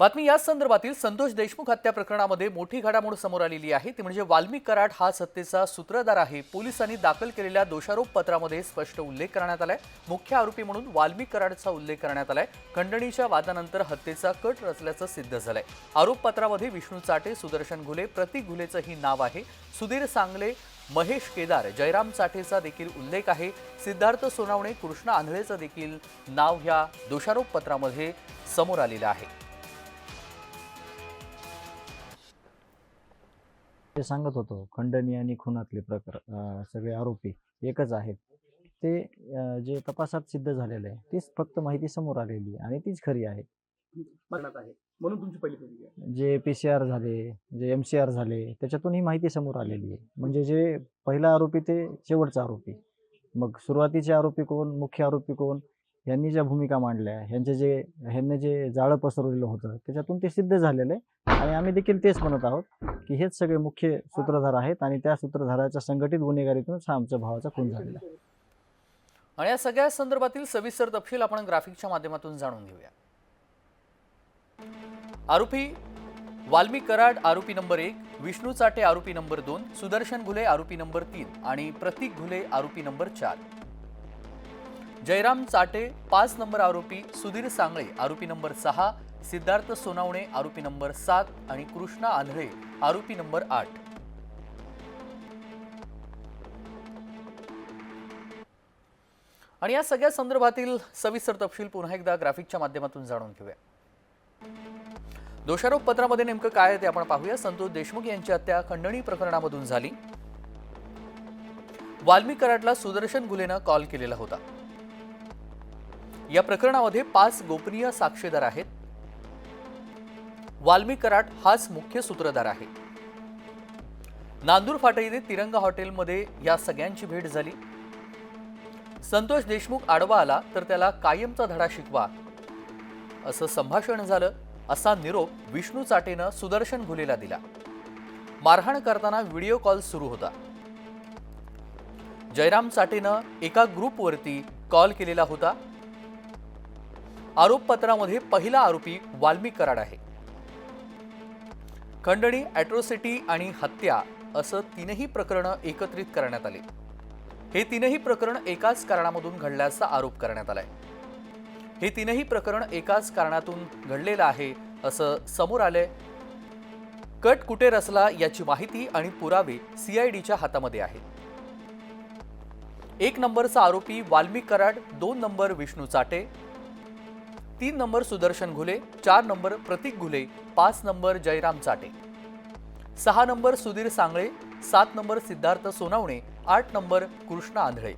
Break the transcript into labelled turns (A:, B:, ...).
A: बातमी याच संदर्भातील संतोष देशमुख हत्या प्रकरणामध्ये मोठी घडामोड समोर आलेली आहे. ती म्हणजे वाल्मिक कराड हा सत्तेचा सूत्रधार आहे. पोलिसांनी दाखल केलेल्या दोषारोप पत्रामध्ये स्पष्ट उल्लेख करण्यात आलाय. मुख्य आरोपी म्हणून वाल्मिक कराडचा उल्लेख करण्यात आलाय. खंडणीच्या वादानंतर हत्येचा कट रचल्याचं सिद्ध झालंय. आरोपपत्रामध्ये विष्णू चाटे सुदर्शन घुले प्रतीक घुलेचंही नाव आहे. सुधीर सांगले महेश केदार जयराम चाठेचा देखील उल्लेख आहे. सिद्धार्थ सोनावणे कृष्णा आंधळेचं देखील नाव ह्या दोषारोप पत्रामध्ये समोर आलेलं आहे.
B: ते सांगत होतो खंडणी आणि खुनातले प्रकार सगळे आरोपी एकच आहेत. ते जे तपासात सिद्ध झालेलं आहे तीच फक्त माहिती समोर आलेली आहे आणि तीच खरी आहे.
C: म्हणून तुमची पहिली
B: जे पी सी आर झाले जे एम सी आर झाले त्याच्यातून ही माहिती समोर आलेली आहे. म्हणजे जे पहिला आरोपी ते शेवटचा आरोपी. मग सुरुवातीचे आरोपी कोण मुख्य आरोपी कोण यांनी ज्या भूमिका मांडल्या ह्यांचे जे ह्यांनी जे जाळं पसरवलेलं होतं त्याच्यातून ते सिद्ध झालेलं आहे आणि आम्ही देखील तेच म्हणत आहोत की हेच सगळे मुख्य सूत्रधार आहेत आणि त्या सूत्रधाराच्या संघटित गुन्हेगारीतूनच हा आमच्या भावाचा खून झालेला आहे.
A: आणि या सगळ्या संदर्भातील सविस्तर तपशील आपण ग्राफिकच्या माध्यमातून जाणून घेऊया. आरोपी वाल्मी कराड आरोपी नंबर एक विष्णू चाटे आरोपी नंबर दोन सुदर्शन घुले आरोपी नंबर तीन आणि प्रतीक घुले आरोपी नंबर चार. जयराम चाटे पाच नंबर आरोपी सुधीर सांगळे आरोपी नंबर सहा सिद्धार्थ सोनावणे आरोपी नंबर सात आणि कृष्णा आंधळे आरोपी नंबर आठ. आणि या सगळ्या संदर्भातील सविस्तर तपशील पुन्हा एकदा ग्राफिकच्या माध्यमातून जाणून घेऊया. दोषारोप पत्रामध्ये नेमकं काय आहे ते आपण पाहूया. संतोष देशमुख यांची हत्या खंडणी प्रकरणामधून झाली. वाल्मी कराडला सुदर्शन गुलेनं कॉल केलेला होता. या प्रकरणामध्ये पाच गोपनीय साक्षीदार आहेत. वाल्मी कराट हाच मुख्य सूत्रधार आहे. नांदूर फाटा येथे तिरंगा हॉटेलमध्ये या सगळ्यांची भेट झाली. संतोष देशमुख आडवा आला तर त्याला कायमचा धडा शिकवा. असं संभाषण झालं असा निरोप विष्णू चाटेनं सुदर्शन घुलेला दिला. मारहाण करताना व्हिडिओ कॉल सुरू होता. जयराम चाटेनं एका ग्रुपवरती कॉल केलेला होता. आरोपपत्रामध्ये पहिला आरोपी वाल्मी कराड आहे. खंडणी अॅट्रोसिटी आणि हत्या असं तीनही प्रकरणं एकत्रित करण्यात आली. हे तीनही प्रकरण एकाच कारणामधून घडल्याचा आरोप करण्यात आलाय. हे तीनही प्रकरण एकाच कारणातून घडलेलं आहे असं समोर आलंय. कट कुठे रचला याची माहिती आणि पुरावे सीआयडीच्या हातामध्ये आहेत. एक नंबरचा आरोपी वाल्मिक कराड दोन नंबर विष्णू चाटे तीन नंबर सुदर्शन घुले चार नंबर प्रतीक घुले पाच नंबर जयराम चाटे. सहा नंबर सुधीर सांगळे सात नंबर सिद्धार्थ सोनावणे आठ नंबर कृष्णा आंधळे.